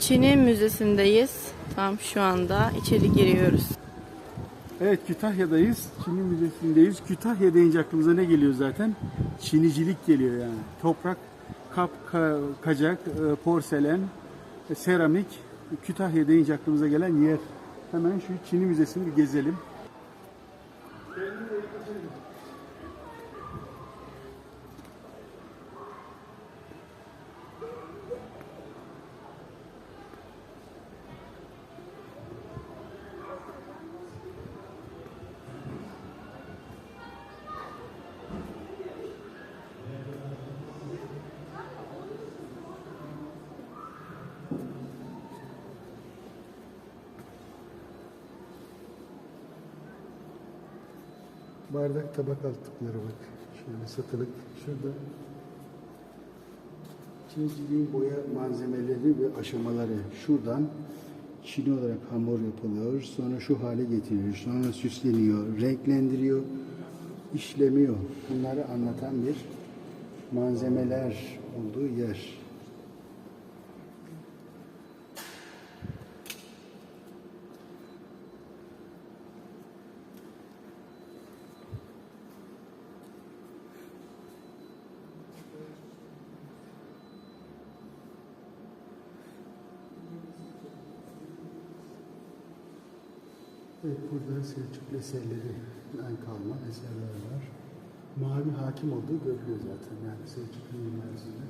Çin'in müzesindeyiz. Tam şu anda içeri giriyoruz. Evet Kütahya'dayız. Çin'in müzesindeyiz. Kütahya deyince aklımıza ne geliyor zaten? Çinicilik geliyor yani. Toprak, kap, ka- kacak, e, porselen, e, seramik. Kütahya deyince aklımıza gelen yer. Hemen şu Çin'i müzesini bir gezelim. Bardak tabak altlıkları bak. Şöyle satılık. Şurada Çiniciliğin boya malzemeleri ve aşamaları. Şuradan çini olarak hamur yapılıyor. Sonra şu hale getiriliyor. Sonra süsleniyor, renklendiriyor, işlemiyor. Bunları anlatan bir malzemeler olduğu yer. Evet, burada Selçuklu eserlerinden kalma eserler var. Mavi hakim olduğu görülüyor zaten yani Selçuklu mimarisinde.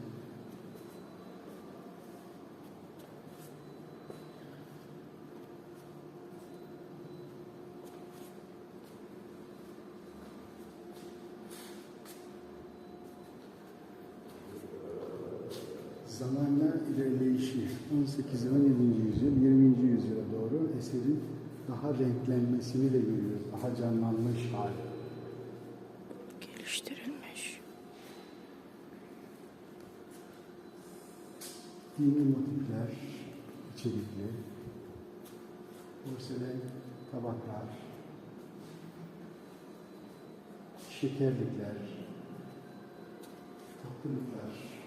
Zamanla ilerleyişi 18 ve 17. yüzyıl, 20. yüzyıla doğru eserin daha renklenmesini de görüyoruz. Daha canlanmış hali. Geliştirilmiş. Dini motifler içerikli. Porselen tabaklar. Şekerlikler. Tatlılıklar.